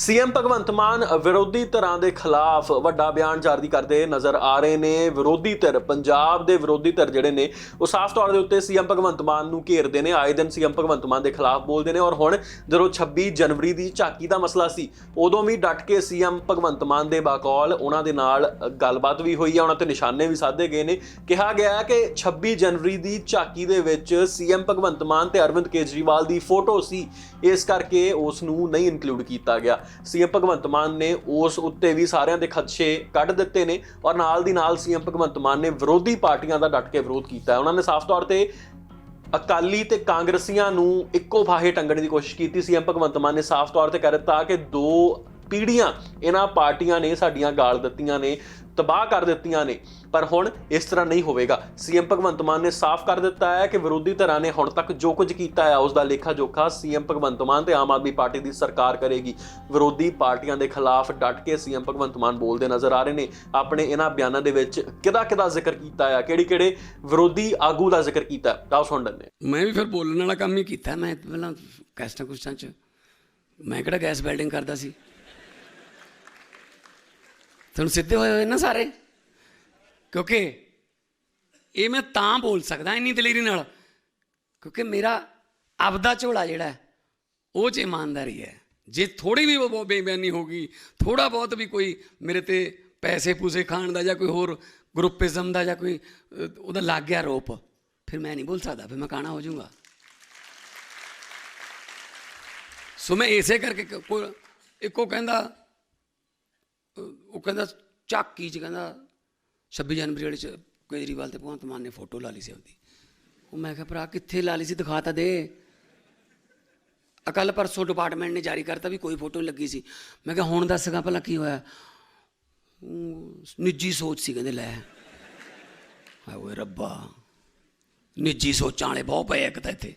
CM Bhagwant ਮਾਨ ਵਿਰੋਧੀ ਧਿਰਾਂ ਦੇ ਖਿਲਾਫ ਵੱਡਾ ਬਿਆਨ ਜਾਰੀ ਕਰਦੇ ਨਜ਼ਰ ਆ ਰਹੇ ਨੇ। ਵਿਰੋਧੀ ਧਿਰ, ਪੰਜਾਬ ਦੇ ਵਿਰੋਧੀ ਧਿਰ ਜਿਹੜੇ ਨੇ, ਉਹ ਸਾਫ਼ ਤੌਰ ਦੇ ਉੱਤੇ ਸੀਐਮ ਭਗਵੰਤ ਮਾਨ ਨੂੰ ਘੇਰਦੇ ਨੇ। ਆਏ ਦਿਨ ਸੀਐਮ ਭਗਵੰਤ ਮਾਨ ਦੇ ਖਿਲਾਫ ਬੋਲਦੇ ਨੇ ਔਰ ਹੁਣ ਜਦੋਂ 26 ਜਨਵਰੀ ਦੀ ਝਾਕੀ ਦਾ ਮਸਲਾ ਸੀ, ਉਦੋਂ ਵੀ ਡਟ ਕੇ ਸੀਐਮ ਭਗਵੰਤ ਮਾਨ ਦੇ ਬਾਕੌਲ ਉਹਨਾਂ ਦੇ ਨਾਲ ਗੱਲਬਾਤ ਵੀ ਹੋਈ ਹੈ ਉਹਨਾਂ ਤੇ ਨਿਸ਼ਾਨੇ ਵੀ ਸਾਧੇ ਗਏ ਨੇ। ਕਿਹਾ ਗਿਆ ਹੈ ਕਿ 26 ਜਨਵਰੀ ਦੀ ਝਾਕੀ ਦੇ ਵਿੱਚ ਸੀਐਮ ਭਗਵੰਤ ਮਾਨ ਤੇ ਅਰਵਿੰਦ ਕੇਜਰੀਵਾਲ ਦੀ ਫੋਟੋ ਸੀ। ਇਸ ਕਰਕੇ ਉਸ ਨੂੰ ਨਹੀਂ ਇਨਕਲੂਡ ਕੀਤਾ ਗਿਆ। ਸੀਐਮ ਭਗਵੰਤ ਮਾਨ ਨੇ ਉਸ ਉੱਤੇ ਵੀ ਸਾਰਿਆਂ ਦੇ ਖਦਸ਼ੇ ਕੱਢ ਦਿੱਤੇ ਨੇ ਔਰ ਨਾਲ ਦੀ ਨਾਲ ਸੀਐਮ ਭਗਵੰਤ ਮਾਨ ਨੇ ਵਿਰੋਧੀ ਪਾਰਟੀਆਂ ਦਾ ਡਟ ਕੇ ਵਿਰੋਧ ਕੀਤਾ ਹੈ। ਉਹਨਾਂ ਨੇ ਸਾਫ਼ ਤੌਰ ਤੇ ਅਕਾਲੀ ਤੇ ਕਾਂਗਰਸੀਆਂ ਨੂੰ ਇੱਕੋ ਫਾਹੇ ਟੰਗਣ ਦੀ ਕੋਸ਼ਿਸ਼ ਕੀਤੀ। ਸੀਐਮ ਭਗਵੰਤ ਮਾਨ ਨੇ ਸਾਫ਼ ਤੌਰ ਤੇ ਕਹਿ ਦਿੱਤਾ ਕਿ ਦੋ ਪੀੜ੍ਹੀਆਂ ਇਹਨਾਂ ਪਾਰਟੀਆਂ ਨੇ ਸਾਡੀਆਂ ਗਾਲ ਦਿੱਤੀਆਂ ਨੇ, ਤਬਾਹ ਕਰ ਦਿੱਤੀਆਂ ਨੇ, ਪਰ ਹੁਣ ਇਸ ਤਰ੍ਹਾਂ ਨਹੀਂ ਹੋਵੇਗਾ। ਸੀਐਮ ਭਗਵੰਤ ਮਾਨ ਨੇ ਸਾਫ਼ ਕਰ ਦਿੱਤਾ ਹੈ ਕਿ ਵਿਰੋਧੀ ਧਿਰਾਂ ਨੇ ਹੁਣ ਤੱਕ ਜੋ ਕੁਝ ਕੀਤਾ ਹੈ ਉਸ ਦਾ ਲੇਖਾ ਜੋਖਾ ਸੀਐਮ ਭਗਵੰਤ ਮਾਨ ਤੇ ਆਮ ਆਦਮੀ ਪਾਰਟੀ ਦੀ ਸਰਕਾਰ ਕਰੇਗੀ। ਵਿਰੋਧੀ ਪਾਰਟੀਆਂ ਦੇ ਖਿਲਾਫ ਡਟ ਕੇ ਸੀਐਮ ਭਗਵੰਤ ਮਾਨ ਬੋਲਦੇ ਨਜ਼ਰ ਆ ਰਹੇ ਨੇ। ਆਪਣੇ ਇਹਨਾਂ ਬਿਆਨਾਂ ਦੇ ਵਿੱਚ ਕਿਹਦਾ ਕਿਹਦਾ ਜ਼ਿਕਰ ਕੀਤਾ ਹੈ ਕਿਹੜੇ ਕਿਹੜੇ ਵਿਰੋਧੀ ਆਗੂ ਦਾ ਜ਼ਿਕਰ ਕੀਤਾ ਤਾਂ ਸੁਣ ਲੈਂਦੇ ਹਾਂ। ਮੈਂ ਵੀ ਫਿਰ ਬੋਲਣ ਵਾਲਾ ਕੰਮ ਹੀ ਕੀਤਾ। ਮੈਂ ਪਹਿਲਾਂ ਕੈਸਟਾਂ ਕੁਸਟਾਂ ਚ ਮੈਂ ਕਿਹੜਾ ਗੈਸ ਬਿਲਡਿੰਗ ਕਰਦਾ ਸੀ? ਤੁਹਾਨੂੰ ਸਿੱਧੇ ਹੋਏ ਹੋਏ ਨਾ ਸਾਰੇ? ਕਿਉਂਕਿ ਇਹ ਮੈਂ ਤਾਂ ਬੋਲ ਸਕਦਾ ਇੰਨੀ ਦਲੇਰੀ ਨਾਲ। ਕਿਉਂਕਿ ਮੇਰਾ ਆਪਦਾ ਝੋਲਾ ਜਿਹੜਾ ਉਹ ਚ ਇਮਾਨਦਾਰੀ ਹੈ। ਜੇ ਥੋੜੀ ਵੀ ਉਹ ਬੇਈਮਾਨੀ ਹੋਗੀ ਥੋੜਾ ਬਹੁਤ ਵੀ ਕੋਈ ਮੇਰੇ ਤੇ ਪੈਸੇ ਪੂਸੇ ਖਾਣ ਦਾ ਜਾਂ ਕੋਈ ਹੋਰ ਗਰੁੱਪਿਜ਼ਮ ਦਾ ਜਾਂ ਕੋਈ ਉਹਦਾ ਲੱਗ ਗਿਆ ਰੋਪ ਫਿਰ ਮੈਂ ਨਹੀਂ ਬੋਲ ਸਕਦਾ, ਫਿਰ ਮੈਂ ਕਾਣਾ ਹੋ ਜਾਊਂਗਾ। ਸੋ ਮੈਂ ਇਸੇ ਕਰਕੇ ਇੱਕੋ ਕਹਿੰਦਾ ਉਹ ਕਹਿੰਦਾ ਝਾਕੀ ਚ ਕਹਿੰਦਾ 26 ਜਨਵਰੀ ਵਾਲੇ ਚ ਕੇਜਰੀਵਾਲ ਤੇ ਭਗਵੰਤ ਮਾਨ ਨੇ ਫੋਟੋ ਲਾ ਲਈ ਸੀ ਉਹਦੀ। ਉਹ ਮੈਂ ਕਿਹਾ ਭਰਾ ਕਿੱਥੇ ਲਾ ਲਈ ਸੀ ਦਿਖਾ ਤਾਂ ਦੇ। ਅਕਲ ਪਰਸੋਂ ਡਿਪਾਰਟਮੈਂਟ ਨੇ ਜਾਰੀ ਕਰਤਾ ਵੀ ਕੋਈ ਫੋਟੋ ਨਹੀਂ ਲੱਗੀ ਸੀ। ਮੈਂ ਕਿਹਾ ਹੁਣ ਦੱਸਗਾ ਭਲਾ ਕੀ ਹੋਇਆ। ਨਿੱਜੀ ਸੋਚ ਸੀ ਕਹਿੰਦੇ ਲੈ। ਹਾਏ ਓਏ ਰੱਬਾ। ਨਿੱਜੀ ਸੋਚਾਂ ਵਾਲੇ ਬਹੁਤ ਪਏ ਇੱਕ ਤਾਂ ਇੱਥੇ।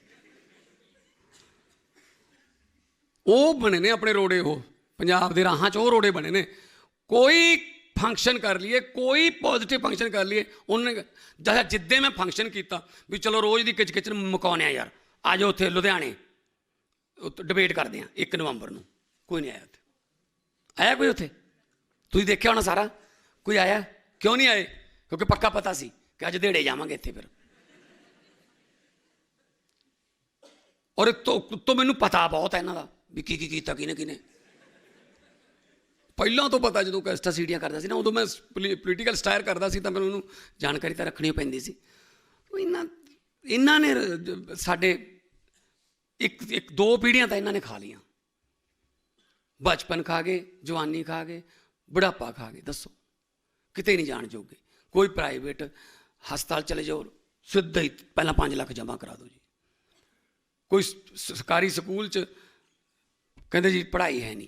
ਉਹ ਬਣੇ ਨੇ ਆਪਣੇ ਰੋੜੇ ਉਹ। ਪੰਜਾਬ ਦੇ ਰਾਹਾਂ 'ਚ ਉਹ ਰੋੜੇ ਬਣੇ ਨੇ। ਕੋਈ ਫੰਕਸ਼ਨ ਕਰ ਲਈਏ, ਕੋਈ ਪੋਜ਼ਿਟਿਵ ਫੰਕਸ਼ਨ ਕਰ ਲਈਏ, ਉਹਨੇ ਜਦ ਜਿੱਦੇ ਮੈਂ ਫੰਕਸ਼ਨ ਕੀਤਾ ਵੀ ਚਲੋ ਰੋਜ਼ ਦੀ ਕਿਚ ਨੂੰ ਮੁਕਾਉਣੇ ਆ ਯਾਰ, ਆ ਜਾਓ ਉੱਥੇ ਲੁਧਿਆਣੇ ਡਿਬੇਟ ਕਰਦੇ ਆ 1 ਨਵੰਬਰ ਨੂੰ, ਕੋਈ ਨਹੀਂ ਆਇਆ ਉੱਥੇ। ਆਇਆ ਕੋਈ ਉੱਥੇ? ਤੁਸੀਂ ਦੇਖਿਆ ਹੋਣਾ ਸਾਰਾ? ਕੋਈ ਆਇਆ? ਕਿਉਂ ਨਹੀਂ ਆਏ? ਕਿਉਂਕਿ ਪੱਕਾ ਪਤਾ ਸੀ ਕਿ ਅੱਜ ਦੇੜੇ ਜਾਵਾਂਗੇ ਇੱਥੇ ਫਿਰ। ਔਰ ਤੋਂ ਤੋਂ ਮੈਨੂੰ ਪਤਾ ਬਹੁਤ ਹੈ ਇਹਨਾਂ ਦਾ ਵੀ ਕੀ ਕੀ ਕੀਤਾ ਕਿਨੇ ਕਿਨੇ ਪਹਿਲਾਂ ਤੋਂ ਪਤਾ ਜਦੋਂ ਕੈਸਟਾ ਸੀੜੀਆਂ ਕਰਦਾ ਸੀ ਨਾ, ਉਦੋਂ ਮੈਂ ਪੋਲੀਟੀਕਲ ਸਟਾਇਰ ਕਰਦਾ ਸੀ ਤਾਂ ਮੈਨੂੰ ਉਹਨੂੰ ਜਾਣਕਾਰੀ ਤਾਂ ਰੱਖਣੀ ਪੈਂਦੀ ਸੀ। ਉਹ ਇਹਨਾਂ ਇਹਨਾਂ ਨੇ ਸਾਡੇ ਇੱਕ ਇੱਕ, ਦੋ ਪੀੜ੍ਹੀਆਂ ਤਾਂ ਇਹਨਾਂ ਨੇ ਖਾ ਲੀਆਂ ਬਚਪਨ ਖਾ ਗਏ, ਜਵਾਨੀ ਖਾ ਗਏ, ਬੁਢਾਪਾ ਖਾ ਗਏ, ਦੱਸੋ। ਕਿਤੇ ਨਹੀਂ ਜਾਣ ਜੋਗੇ। ਕੋਈ ਪ੍ਰਾਈਵੇਟ ਹਸਪਤਾਲ ਚਲੇ ਜਾਓ, ਸਿੱਧਾ ਹੀ ਪਹਿਲਾਂ 5 ਲੱਖ ਜਮ੍ਹਾਂ ਕਰਾ ਦਿਓ ਜੀ। ਕੋਈ ਸਰਕਾਰੀ ਸਕੂਲ ਚ ਕਹਿੰਦੇ ਜੀ ਪੜ੍ਹਾਈ ਹੈ ਨਹੀਂ।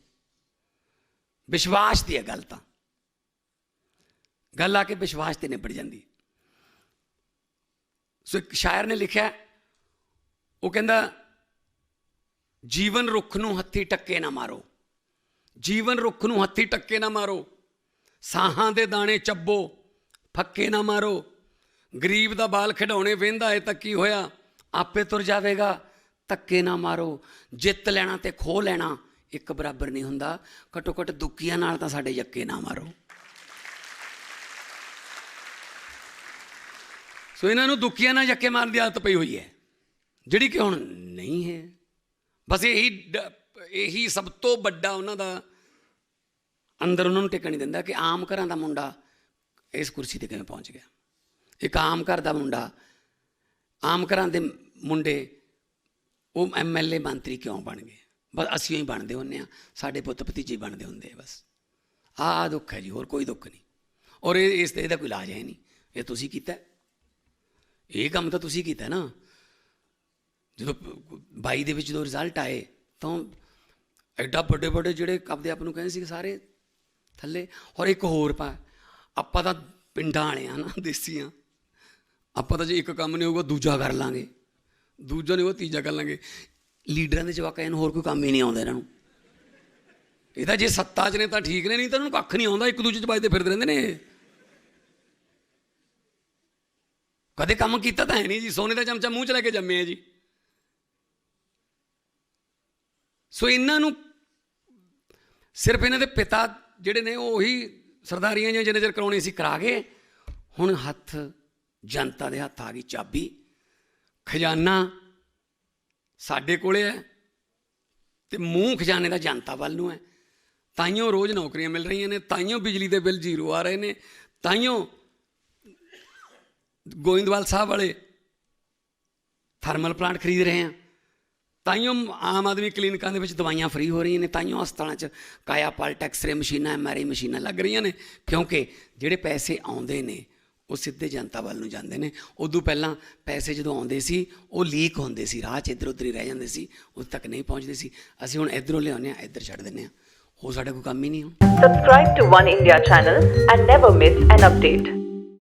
ਵਿਸ਼ਵਾਸ ਦੀ ਹੈ ਗੱਲ ਤਾਂ। ਗੱਲ ਆ ਕੇ ਵਿਸ਼ਵਾਸ ਤੇ ਨਿਬੜ ਜਾਂਦੀ। ਸੋ ਇੱਕ ਸ਼ਾਇਰ ਨੇ ਲਿਖਿਆ, ਉਹ ਕਹਿੰਦਾ, ਜੀਵਨ ਰੁੱਖ ਨੂੰ ਹੱਥੀ ਟੱਕੇ ਨਾ ਮਾਰੋ। ਜੀਵਨ ਰੁੱਖ ਨੂੰ ਹੱਥੀ ਟੱਕੇ ਨਾ ਮਾਰੋ। ਸਾਹਾਂ ਦੇ ਦਾਣੇ ਚੱਬੋ, ਫੱਕੇ ਨਾ ਮਾਰੋ। ਗਰੀਬ ਦਾ ਬਾਲ ਖਿਡਾਉਣੇ ਵੇਂਦਾ ਏ ਤਾਂ ਕੀ ਹੋਇਆ? ਆਪੇ ਤੁਰ ਜਾਵੇਗਾ, ਧੱਕੇ ਨਾ ਮਾਰੋ। ਜਿੱਤ ਲੈਣਾ ਤੇ ਖੋ ਲੈਣਾ। ਇੱਕ ਬਰਾਬਰ ਨਹੀਂ ਹੁੰਦਾ। ਘਟੋ ਘਟ ਦੁੱਕੀਆਂ ਨਾਲ ਤਾਂ ਸਾਡੇ ਯੱਕੇ ਨਾ ਮਾਰੋ। ਸੋ ਇਹਨਾਂ ਨੂੰ ਦੁੱਕੀਆਂ ਨਾਲ ਯੱਕੇ ਮਾਰਨ ਦੀ ਆਦਤ ਪਈ ਹੋਈ ਹੈ। ਜਿਹੜੀ ਕਿ ਹੁਣ ਨਹੀਂ ਹੈ। ਬਸ ਇਹੀ ਡ- ਇਹੀ ਸਭ ਤੋਂ ਵੱਡਾ ਉਹਨਾਂ ਦਾ ਅੰਦਰ ਉਹਨਾਂ ਨੂੰ ਟਿਕਣ ਨਹੀਂ ਦਿੰਦਾ ਕਿ ਆਮ ਘਰਾਂ ਦਾ ਮੁੰਡਾ ਇਸ ਕੁਰਸੀ ਤੇ ਕਿਵੇਂ ਪਹੁੰਚ ਗਿਆ। ਇੱਕ ਆਮ ਘਰ ਦਾ ਮੁੰਡਾ, ਆਮ ਘਰਾਂ ਦੇ ਮੁੰਡੇ, ਉਹ ਐਮਐਲਏ ਮੰਤਰੀ ਕਿਉਂ ਬਣ ਗਏ? ਬਸ ਅਸੀਂ ਹੀ ਬਣਦੇ ਹੁੰਨੇ ਆ ਸਾਡੇ ਪੁੱਤ ਭਤੀਜੇ ਹੀ ਬਣਦੇ ਹੁੰਦੇ ਆ ਬਸ। ਆਹ ਦੁੱਖ ਹੈ ਜੀ, ਹੋਰ ਕੋਈ ਦੁੱਖ ਨਹੀਂ। ਔਰ ਇਹ, ਇਸ ਤੇ ਇਹਦਾ ਕੋਈ ਇਲਾਜ ਹੈ ਨਹੀਂ। ਇਹ ਤੁਸੀਂ ਕੀਤਾ ਇਹ ਕੰਮ ਤਾਂ ਤੁਸੀਂ ਕੀਤਾ ਨਾ। ਜਦੋਂ 22 ਦੇ ਵਿੱਚ ਜਦੋਂ ਰਿਜ਼ਲਟ ਆਏ, ਤਾਂ ਐਡਾ ਵੱਡੇ ਵੱਡੇ ਜਿਹੜੇ ਕਬਦੇ ਆਪ ਨੂੰ ਕਹਿੰਦੇ ਸੀ ਸਾਰੇ ਥੱਲੇ, ਔਰ ਇੱਕ ਹੋਰ ਪਾ, ਆਪਾਂ ਤਾਂ ਪਿੰਡਾਂ ਵਾਲੇ ਆ ਨਾ ਦੇਸੀਆਂ ਆਪਾਂ ਤਾਂ ਜੇ ਇੱਕ ਕੰਮ ਨਹੀਂ ਹੋਊਗਾ, ਦੂਜਾ ਕਰ ਲਾਂਗੇ। ਦੂਜਾ ਨਹੀਂ ਹੋਊਗਾ, ਤੀਜਾ ਕਰ ਲਾਂਗੇ। ਲੀਡਰਾਂ ਦੇ ਜਵਾਕਾਂ ਨੂੰ ਹੋਰ ਕੋਈ ਕੰਮ ਹੀ ਨਹੀਂ ਆਉਂਦਾ ਇਹਨਾਂ ਨੂੰ। ਇਹ ਤਾਂ ਜੇ ਸੱਤਾ 'ਚ ਨੇ ਤਾਂ ਠੀਕ ਨੇ, ਨਹੀਂ ਤਾਂ ਇਹਨਾਂ ਨੂੰ ਕੱਖ ਨਹੀਂ ਆਉਂਦਾ, ਇੱਕ ਦੂਜੇ 'ਚ ਵੱਜਦੇ ਫਿਰਦੇ ਰਹਿੰਦੇ ਨੇ। ਇਹ। ਕਦੇ ਕੰਮ ਕੀਤਾ ਤਾਂ ਹੈ ਨਹੀਂ ਜੀ, ਸੋਨੇ ਦਾ ਚਮਚਾ ਮੂੰਹ 'ਚ ਲੈ ਕੇ ਜੰਮੇ ਆ ਜੀ। ਸੋ ਇਹਨਾਂ ਨੂੰ ਸਿਰਫ ਇਹਨਾਂ ਦੇ ਪਿਤਾ ਜਿਹੜੇ ਨੇ, ਉਹ ਉਹੀ ਸਰਦਾਰੀਆਂ ਜਾਂ ਜਿੰਨੇ ਚਿਰ ਕਰਾਉਣੀ ਸੀ, ਕਰਾ ਗਏ। ਹੁਣ ਹੱਥ ਜਨਤਾ ਦੇ ਹੱਥ ਆ ਗਈ ਚਾਬੀ। ਖਜ਼ਾਨਾ ਸਾਡੇ ਕੋਲੇ ਹੈ ਤੇ ਮੂੰਹ ਖਜ਼ਾਨੇ ਦਾ ਜਨਤਾ ਵੱਲ ਨੂੰ ਹੈ ਤਾਈਓ ਰੋਜ਼ ਨੌਕਰੀਆਂ ਮਿਲ ਰਹੀਆਂ ਨੇ ਤਾਈਓ ਬਿਜਲੀ ਦੇ ਬਿੱਲ ਜ਼ੀਰੋ ਆ ਰਹੇ ਨੇ ਤਾਈਓ ਗੋਇੰਦਵਾਲ ਸਾਹਿਬ ਵਾਲੇ ਥਰਮਲ ਪਲਾਂਟ ਖਰੀਦ ਰਹੇ ਆ। ਤਾਈਓ ਆਮ ਆਦਮੀ ਕਲੀਨਿਕਾਂ ਦੇ ਵਿੱਚ ਦਵਾਈਆਂ ਫ੍ਰੀ ਹੋ ਰਹੀਆਂ ਨੇ ਤਾਈਓ ਹਸਪਤਾਲਾਂ 'ਚ ਕਾਇਆ ਪਲਟ ਐਕਸਰੇ ਮਸ਼ੀਨਾਂ ਐਮਆਰਆਈ ਮਸ਼ੀਨਾਂ ਲੱਗ ਰਹੀਆਂ ਨੇ। ਕਿਉਂਕਿ ਜਿਹੜੇ ਪੈਸੇ ਆਉਂਦੇ ਨੇ ਉਹ ਸਿੱਧੇ ਜਨਤਾ ਵੱਲ ਨੂੰ ਜਾਂਦੇ ਨੇ। ਉਦੋਂ ਪਹਿਲਾਂ ਪੈਸੇ ਜਦੋਂ ਆਉਂਦੇ ਸੀ, ਉਹ ਲੀਕ ਹੁੰਦੇ ਸੀ, ਰਾਹ 'ਚ ਇੱਧਰ ਉੱਧਰ ਹੀ ਰਹਿ ਜਾਂਦੇ ਸੀ ਉਸ ਤੱਕ ਨਹੀਂ ਪਹੁੰਚਦੇ ਸੀ। ਅਸੀਂ ਹੁਣ ਇੱਧਰੋਂ ਲਿਆਉਂਦੇ ਆ ਇੱਧਰ ਛੱਡ ਦਿੰਦੇ ਆ ਉਹ ਸਾਡਾ ਕੋਈ ਕੰਮ ਹੀ ਨਹੀਂ ਹੁਣ Subscribe to One India channel and never miss an update.